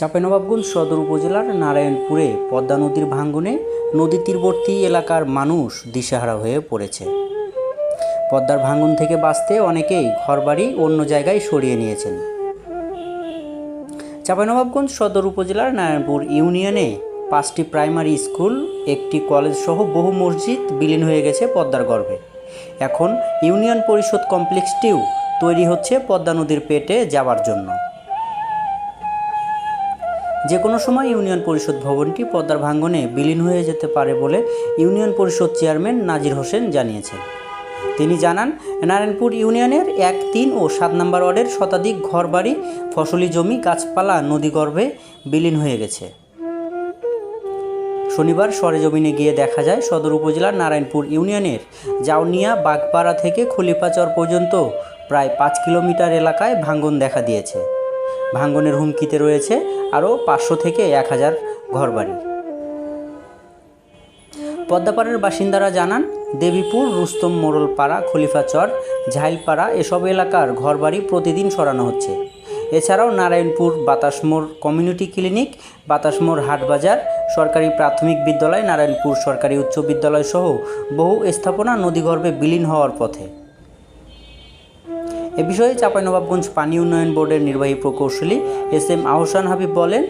চাঁপাইনবাবগঞ্জ সদর উপজেলার নারায়ণপুরে পদ্মা নদীর ভাঙ্গনে নদী তীরবর্তী এলাকার মানুষ দিশেহারা হয়ে পড়েছে। পদ্মার ভাঙ্গন থেকে বাঁচতে অনেকেই ঘরবাড়ি অন্য জায়গায় সরিয়ে নিয়েছেন। চাঁপাইনবাবগঞ্জ সদর উপজেলার নারায়ণপুর ইউনিয়নে পাঁচটি প্রাইমারি স্কুল, একটি কলেজ সহ বহু মসজিদ বিলীন হয়ে গেছে পদ্মার গর্ভে। এখন ইউনিয়ন পরিষদ কমপ্লেক্সটিও তৈরি হচ্ছে পদ্মা নদীর পেটে যাওয়ার জন্য। যে কোনো সময় ইউনিয়ন পরিষদ ভবনটি পদ্মার ভাঙ্গনে বিলীন হয়ে যেতে পারে বলে ইউনিয়ন পরিষদ চেয়ারম্যান নাজির হোসেন জানিয়েছেন। তিনি জানান, নারায়ণপুর ইউনিয়নের এক, তিন ও সাত নম্বর ওয়ার্ডের শতাধিক ঘরবাড়ি, ফসলি জমি, গাছপালা, নদীগর্ভে বিলীন হয়ে গেছে। শনিবার সরেজমিনে গিয়ে দেখা যায়, সদর উপজেলার নারায়ণপুর ইউনিয়নের জাউনিয়া বাগপাড়া থেকে খলিফাচর পর্যন্ত প্রায় পাঁচ কিলোমিটার এলাকায় ভাঙ্গন দেখা দিয়েছে। ভাঙ্গনের হুমকিতে রয়েছে আরও পাঁচশো থেকে এক হাজার ঘরবাড়ি। পদ্মাপাড়ার বাসিন্দারা জানান, দেবীপুর, রুস্তম, মোড়লপাড়া খলিফাচর ঝাইলপাড়া এসব এলাকার ঘরবাড়ি প্রতিদিন সরানো হচ্ছে। এছাড়াও নারায়ণপুর, বাতাসমোড় কমিউনিটি ক্লিনিক, বাতাসমোড় হাটবাজার, সরকারি প্রাথমিক বিদ্যালয়, নারায়ণপুর সরকারি উচ্চ বিদ্যালয় সহ বহু স্থাপনা নদীগর্ভে বিলীন হওয়ার পথে। এ বিষয়ে চাঁপাইনবাবগঞ্জ পানি উন্নয়ন বোর্ডের নির্বাহী প্রকৌশলী এস এম আহসান হাবিব বলেন,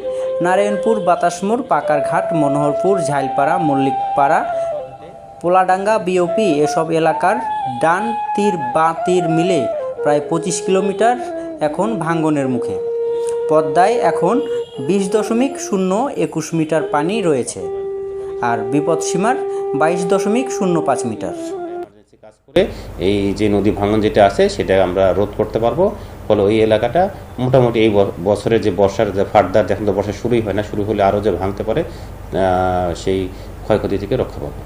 নারায়ণপুর বাতাসমোড় পাকারঘাট, মনোহরপুর, ঝাইলপাড়া, মল্লিকপাড়া, পোলাডাঙ্গা, বিওপি এসব এলাকার ডান তীর, বা তীর মিলে প্রায় পঁচিশ কিলোমিটার এখন ভাঙ্গনের মুখে। পদ্মায় এখন বিশ দশমিক শূন্য একুশ মিটার পানি রয়েছে আর বিপদসীমার বাইশ দশমিক শূন্য পাঁচ মিটার। কাজ করে এই যে নদী ভাঙন যেটা আছে সেটা আমরা রোধ করতে পারব। ফলে ওই এলাকাটা মোটামুটি এই বছরের যে বর্ষার যে ফার্দার এখন তো বর্ষা শুরুই হয় না, শুরু হলে আরও যে ভাঙতে পারে সেই ক্ষয়ক্ষতি থেকে রক্ষা পাবো।